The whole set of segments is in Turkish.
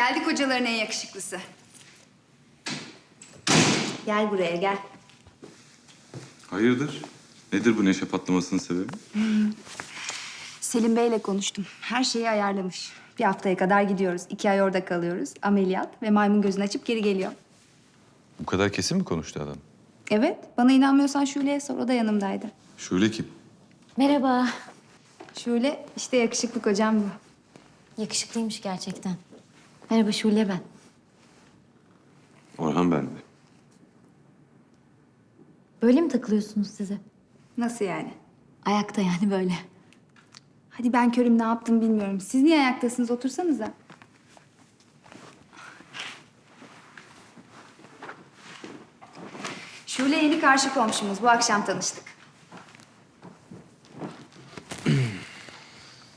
Geldik hocaların en yakışıklısı. Gel buraya gel. Hayırdır? Nedir bu neşe patlamasının sebebi? Selim Bey'le konuştum. Her şeyi ayarlamış. Bir haftaya kadar gidiyoruz. İki ay orada kalıyoruz. Ameliyat ve maymun gözünü açıp geri geliyor. Bu kadar kesin mi konuştu adam? Evet, bana inanmıyorsan Şule'ye sor. O da yanımdaydı. Şöyle kim? Merhaba. Şule, işte yakışıklı kocam bu. Yakışıklıymış gerçekten. Merhaba Şule ben. Orhan ben de. Böyle mi takılıyorsunuz size? Nasıl yani? Ayakta yani böyle. Hadi ben körüm ne yaptım bilmiyorum. Siz niye ayaktasınız? Otursanıza. Şule yeni karşı komşumuz. Bu akşam tanıştık.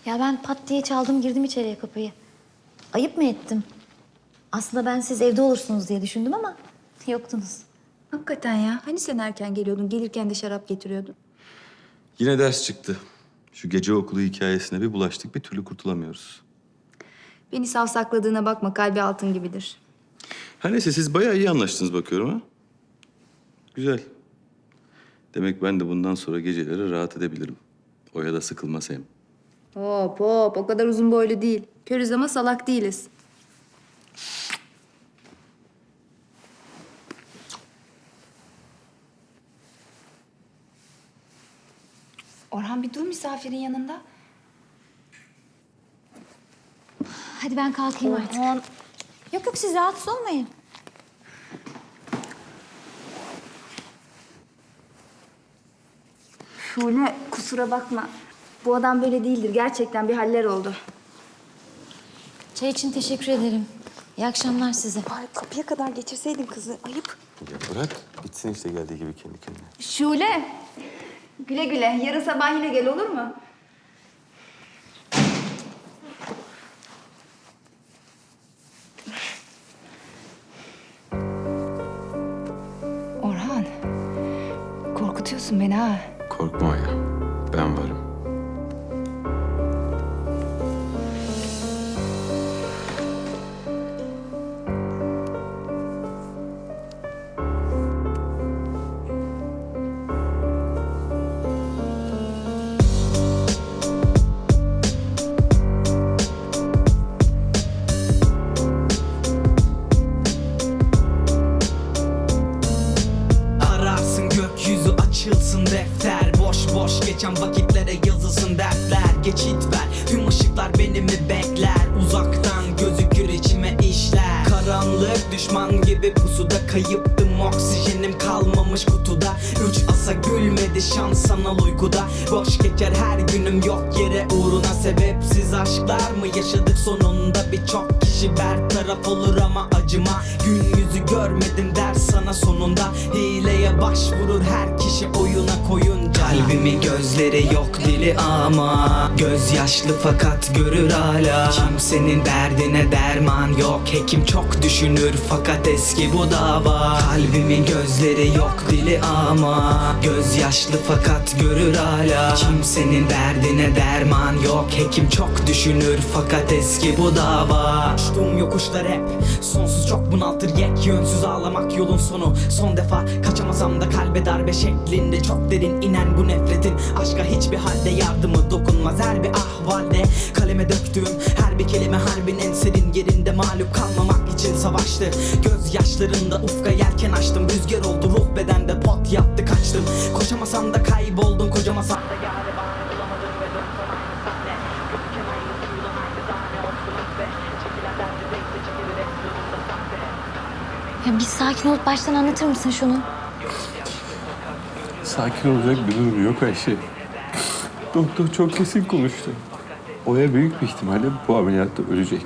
Ya ben pat diye çaldım girdim içeriye kapıyı. Ayıp mı ettim? Aslında ben siz evde olursunuz diye düşündüm ama yoktunuz. Hakikaten ya. Hani sen erken geliyordun? Gelirken de şarap getiriyordun. Yine ders çıktı. Şu gece okulu hikayesine bir bulaştık bir türlü kurtulamıyoruz. Beni savsakladığına bakma. Kalbi altın gibidir. Ha neyse siz bayağı iyi anlaştınız bakıyorum ha. Güzel. Demek ben de bundan sonra geceleri rahat edebilirim. Oya da sıkılmaz hem. Hop hop. O kadar uzun boylu değil. Körüz ama salak değiliz. Orhan bir dur misafirin yanında. Hadi ben kalkayım artık. Yok yok siz rahatsız olmayın. Şule kusura bakma. Bu adam böyle değildir. Gerçekten bir haller oldu. Çay için teşekkür ederim. İyi akşamlar size. Ay kapıya kadar geçirseydin kızı. Ayıp. Ya bırak bitsin işte geldiği gibi kendi kendine. Şule. Güle güle. Yarın sabah yine gel olur mu? Orhan. Korkutuyorsun beni ha. Korkma Oya. Ben varım. Başvurur her kişi oyuna koyunca. Kalbimi gözleri yok dili ama. Gözyaşlı fakat görür hala. Kimsenin derdine derman yok. Hekim çok düşünür fakat eski bu dava. Kalbimin gözleri yok dili ama. Gözyaşlı fakat görür hala. Kimsenin derdine derman yok. Hekim çok düşünür fakat eski bu dava. Uçtuğum yokuşlar hep Sonsuz. Çok bunaltır yek Yönsüz. Ağlamak yolun sonu. Son defa kaçamasam da kalbe darbe şeklinde Çok derin inen bu nefretin Aşka hiçbir halde yardımı dokunmaz. Her bir ahvalde kaleme döktüğüm Her bir kelime harbin en serin yerinde Mağlup kalmamak için savaştı. Gözyaşlarında ufka yelken açtım Rüzgar oldu ruh bedende pot yaptı kaçtım. Koşamasam da kayboldum kocamasam da sahte Ya bir sakin olup baştan anlatır mısın şunu? Sakin olacak bir durum yok Ayşe. Doktor çok kesin konuştu. Oya büyük bir ihtimalle bu ameliyatta ölecek.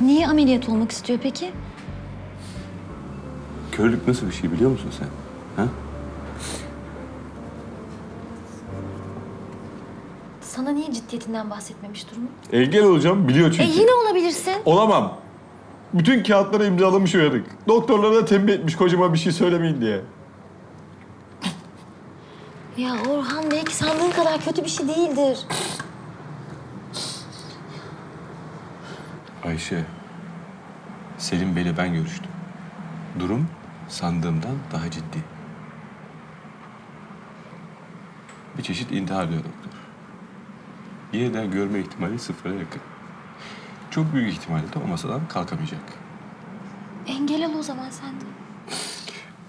Niye ameliyat olmak istiyor peki? Körlük nasıl bir şey biliyor musun sen? Ha? Sana niye ciddiyetinden bahsetmemiş durumu? Engel olacağım biliyor E çünkü. yine olabilirsin. Olamam. Bütün kağıtları imzalamış uyanık. Doktorlara da tembih etmiş kocama bir şey söylemeyin diye. Ya Orhan belki sandığın kadar kötü bir şey değildir. Ayşe Selim Bey'le ben görüştüm. Durum sandığımdan daha ciddi. Bir çeşit intihar diyor doktor. Yeniden görme ihtimali sıfıra yakın. Çok büyük ihtimalle de o masadan kalkamayacak. Engel ol o zaman sen de.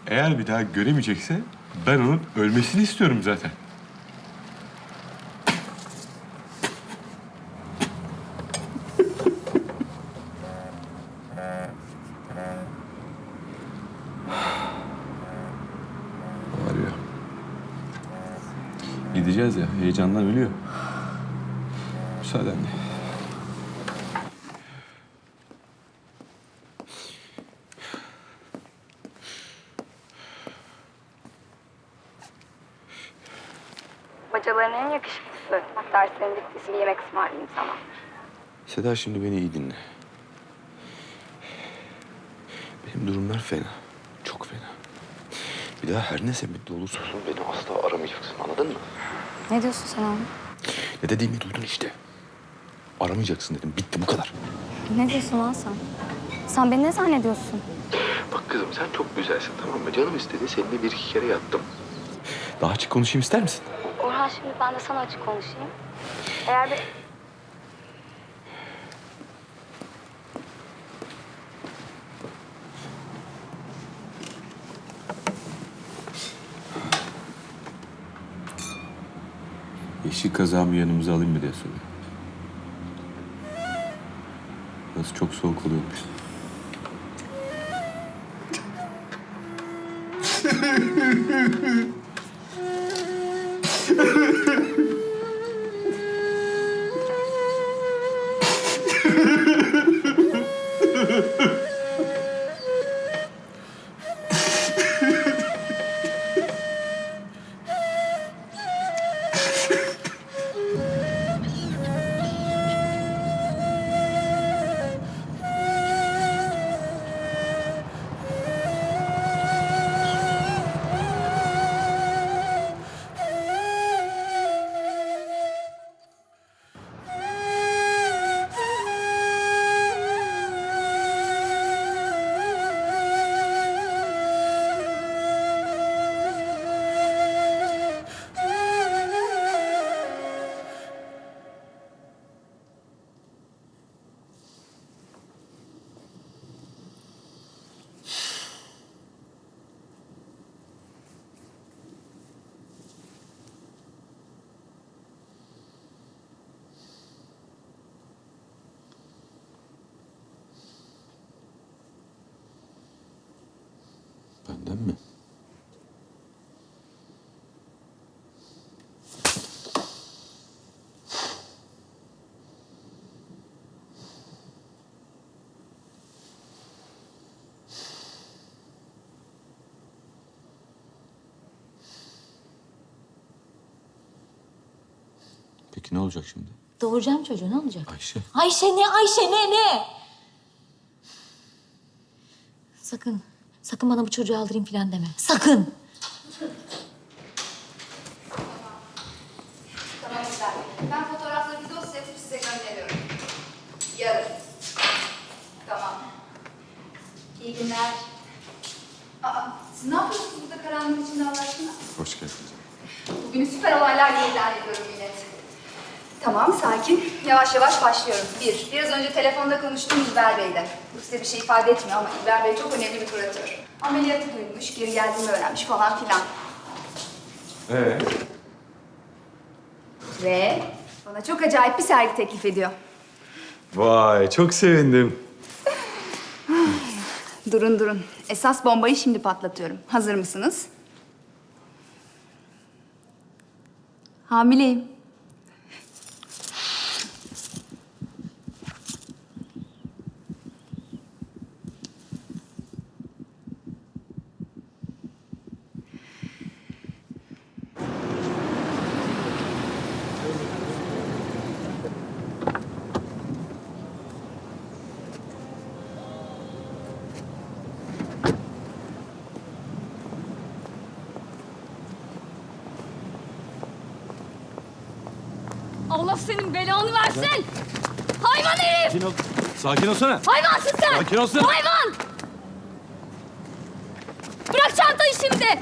Eğer bir daha göremeyecekse ben onun ölmesini istiyorum zaten. Gideceğiz ya, heyecandan ölüyor. Bacaların en yakışıklısı. Derslerin bittiyse bir yemek ısmarlayayım sana. Seda şimdi beni iyi dinle. Benim durumlar fena. Çok fena. Bir daha her ne sebepte olursa olsun beni asla aramayacaksın anladın mı? Ne diyorsun sen oğlum? Ne dediğimi duydun işte. Aramayacaksın dedim. Bitti bu kadar. Ne diyorsun lan sen? Sen beni ne zannediyorsun? Bak kızım sen çok güzelsin tamam mı? Canım istedi seninle bir iki kere yattım. Daha açık konuşayım ister misin? Orhan şimdi ben de sana açık konuşayım. Eğer bir... Yeşil kazağımı yanımıza alayım mı diye soruyor. Burası çok soğuk oluyormuş. Benden mi? Peki ne olacak şimdi? Doğuracağım çocuğu ne olacak? Ayşe. Ayşe ne Ayşe ne ne? Sakın, sakın bana bu çocuğu aldırayım falan deme. Sakın. Tamam İsmail. Ben fotoğrafları bir dosya yapıp size gönderiyorum. Yarın. Tamam. İyi günler. Aa, siz ne yapıyorsunuz burada karanlığın içinde Allah aşkına? Hoş geldiniz. Bugünü süper olaylar ilan ediyorum. Tamam, sakin. Yavaş yavaş başlıyorum. Bir, biraz önce telefonda konuştuğum İlber Bey'de. Bu size bir şey ifade etmiyor ama İlber Bey çok önemli bir kuratör. Ameliyatı duymuş, geri geldiğimi öğrenmiş falan filan. Ee? Ve bana çok acayip bir sergi teklif ediyor. Vay çok sevindim. Durun durun. Esas bombayı şimdi patlatıyorum. Hazır mısınız? Hamileyim. Allah senin belanı versin! Hayvan herif! Sakin olsana. Hayvansın sen! Sakin olsun. Hayvan! Bırak çantayı şimdi!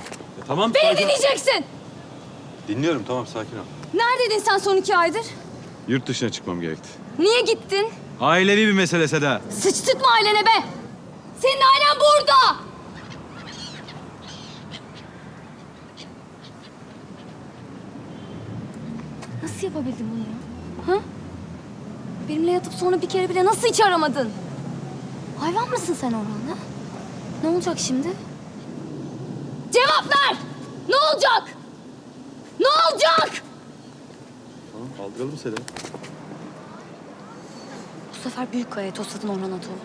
tamam. Beni sakin ol. dinleyeceksin! Dinliyorum tamam sakin ol. Neredeydin sen son iki aydır? Yurt dışına çıkmam gerekti. Niye gittin? Ailevi bir mesele Seda. Sıçtırtma ailene be! Senin ailen burada! Nasıl yapabildin bunu ya? Ha? Benimle yatıp sonra bir kere bile nasıl hiç aramadın? Hayvan mısın sen Orhan ha? Ne olacak şimdi? Cevap ver! Ne olacak? Ne olacak? Tamam kaldıralım Seda. Bu sefer büyük kaya tosladın Orhan Atoğlu.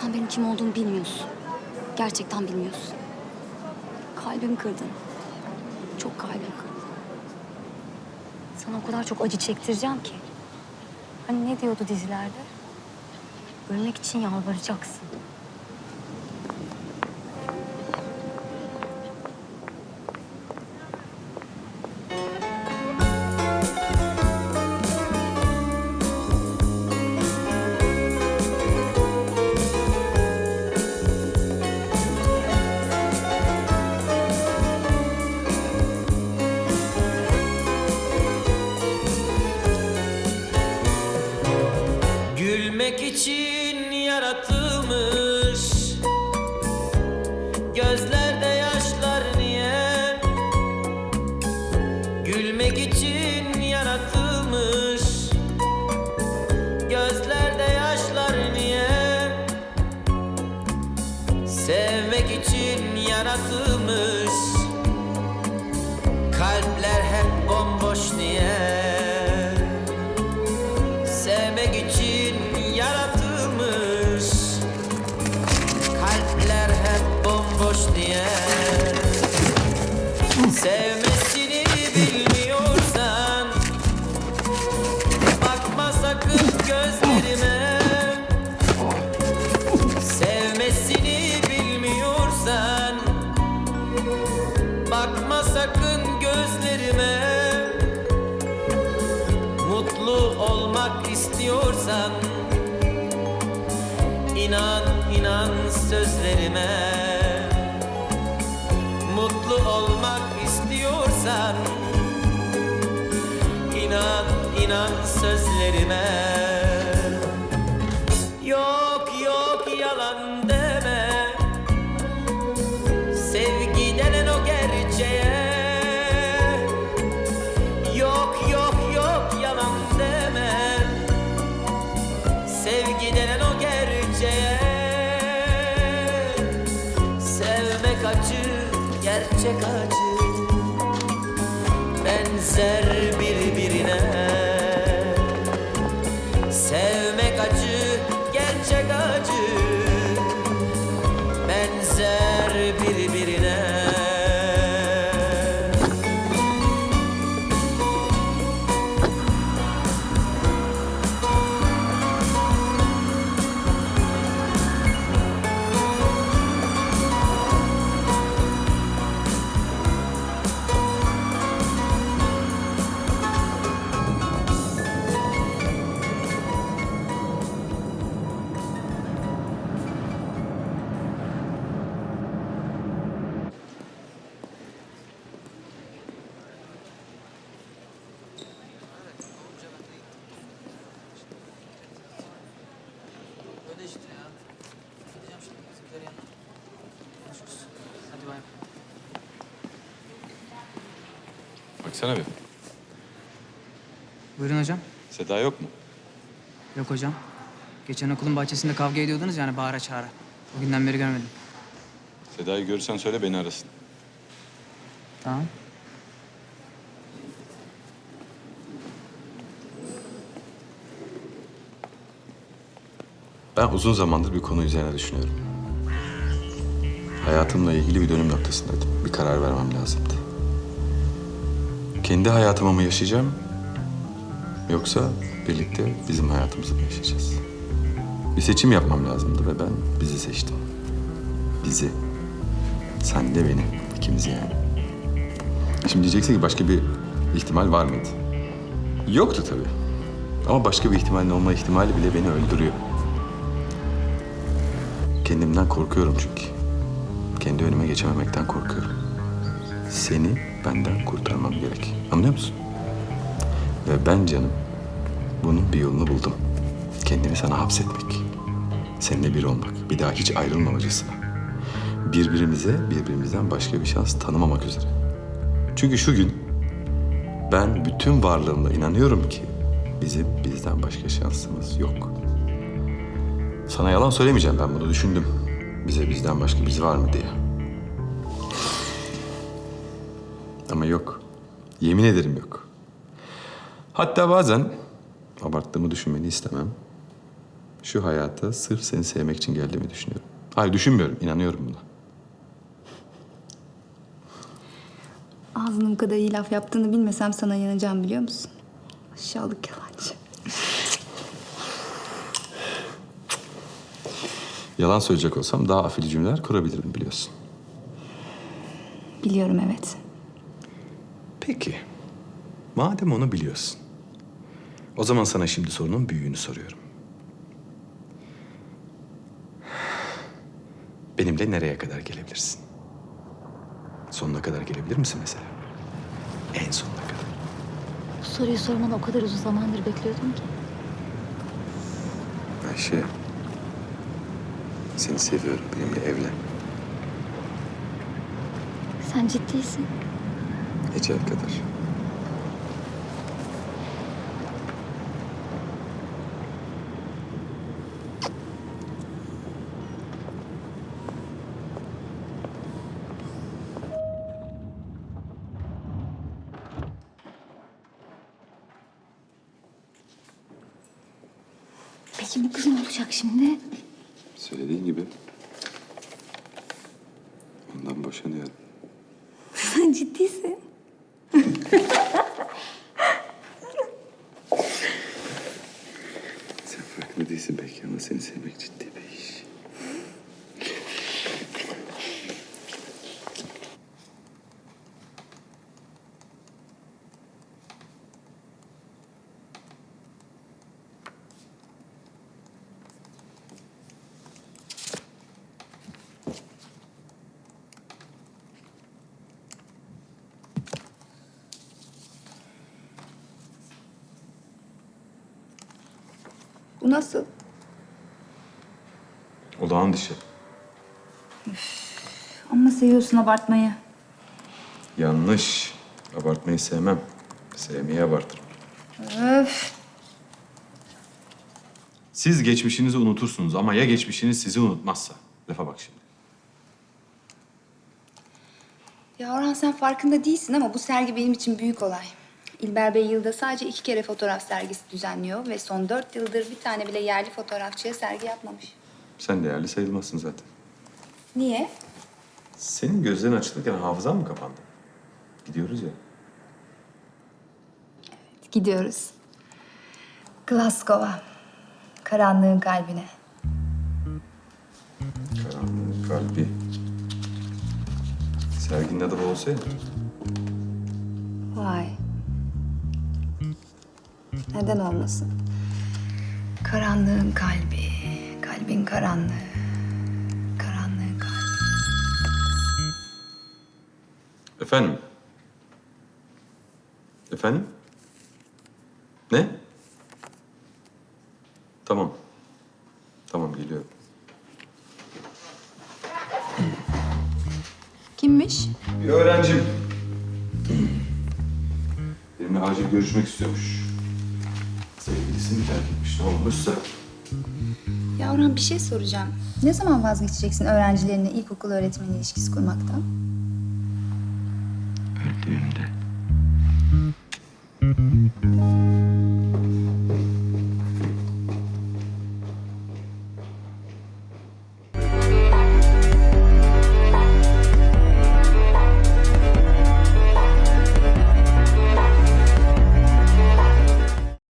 Sen benim kim olduğumu bilmiyorsun. Gerçekten bilmiyorsun. Kalbimi kırdın. Çok kırdın. Sana o kadar çok acı çektireceğim ki. Hani ne diyordu dizilerde? Ölmek için yalvaracaksın. Bilmiyorsan Bakma sakın gözlerime. Sevmesini bilmiyorsan Bakma sakın gözlerime. Mutlu olmak istiyorsan inan inan sözlerime. Mutlu olmak istiyorsan inan inan sözlerime. Yok yok yalan deme. Sevgi denen o gerçeğe. Yok yok yok yalan deme. Sevgi denen o gerçeğe. Sevmek acı, gerçek acı. Benzer Baksana bir. Buyurun hocam. Seda yok mu? Yok hocam. Geçen okulun bahçesinde kavga ediyordunuz yani bağıra çağıra. O günden beri görmedim. Seda'yı görürsen söyle beni arasın. Tamam. Ben uzun zamandır bir konu üzerine düşünüyorum. Hayatımla ilgili bir dönüm noktasındaydım. Bir karar vermem lazımdı. Kendi hayatımı mı yaşayacağım? Yoksa birlikte bizim hayatımızı mı yaşayacağız? Bir seçim yapmam lazımdı ve ben bizi seçtim. Bizi. Sen de beni. ikimiz yani. Şimdi diyeceksin ki başka bir ihtimal var mıydı? Yoktu tabii. Ama başka bir ihtimalin olma ihtimali bile beni öldürüyor. Kendimden korkuyorum çünkü. Kendi önüme geçememekten korkuyorum. Seni benden kurtarmam gerek. Anlıyor musun? Ve ben canım bunun bir yolunu buldum. Kendimi sana hapsetmek. Seninle bir olmak. Bir daha hiç ayrılmamacısına. Birbirimize birbirimizden başka bir şans tanımamak üzere. Çünkü şu gün ben bütün varlığımla inanıyorum ki bizim bizden başka şansımız yok. Sana yalan söylemeyeceğim ben bunu düşündüm. Bize bizden başka biz var mı diye. Ama yok. Yemin ederim yok. Hatta bazen abarttığımı düşünmeni istemem. Şu hayata sırf seni sevmek için geldiğimi düşünüyorum. Hayır düşünmüyorum, inanıyorum buna. Ağzının bu kadar iyi laf yaptığını bilmesem sana inanacağım biliyor musun? Aşağılık yalancı. Yalan söyleyecek olsam daha afili cümleler kurabilirim biliyorsun. Biliyorum evet. Peki. Madem onu biliyorsun. O zaman sana şimdi sorunun büyüğünü soruyorum. Benimle nereye kadar gelebilirsin? Sonuna kadar gelebilir misin mesela? En sonuna kadar. Bu soruyu sormanı o kadar uzun zamandır bekliyordum ki. Ayşe. Seni seviyorum. Benimle evlen. Sen ciddisin. Ecel kadar. Peki bu kız ne olacak şimdi? Söylediğin gibi. Ondan boşanıyorum. Sen ciddisin. Sen değilsin belki ama seni sevmek ciddi bir iş. Bu nasıl? Olağan dışı. Ama seviyorsun abartmayı. Yanlış. Abartmayı sevmem. Sevmeyi abartırım. Öf. Siz geçmişinizi unutursunuz ama ya geçmişiniz sizi unutmazsa? Lafa bak şimdi. Ya Orhan sen farkında değilsin ama bu sergi benim için büyük olay. İlber Bey yılda sadece iki kere fotoğraf sergisi düzenliyor ve son dört yıldır bir tane bile yerli fotoğrafçıya sergi yapmamış. Sen değerli sayılmazsın zaten. Niye? Senin gözlerin açılırken hafızan mı kapandı? Gidiyoruz ya. Gidiyoruz. Glasgow'a. Karanlığın kalbine. Karanlığın kalbi. Serginin adı bu olsa ya. Vay. Neden olmasın? Karanlığın kalbi, kalbin karanlığı. Karanlığın kalbi. Efendim? Efendim? Ne? Tamam. Tamam geliyorum. Kimmiş? Bir öğrencim. Benimle acil görüşmek istiyormuş. Sevgilisini terk etmiş. Ne olmuşsa. Ya Orhan bir şey soracağım. Ne zaman vazgeçeceksin öğrencilerinle ilkokul öğretmeni ilişkisi kurmaktan? Öldüğümde.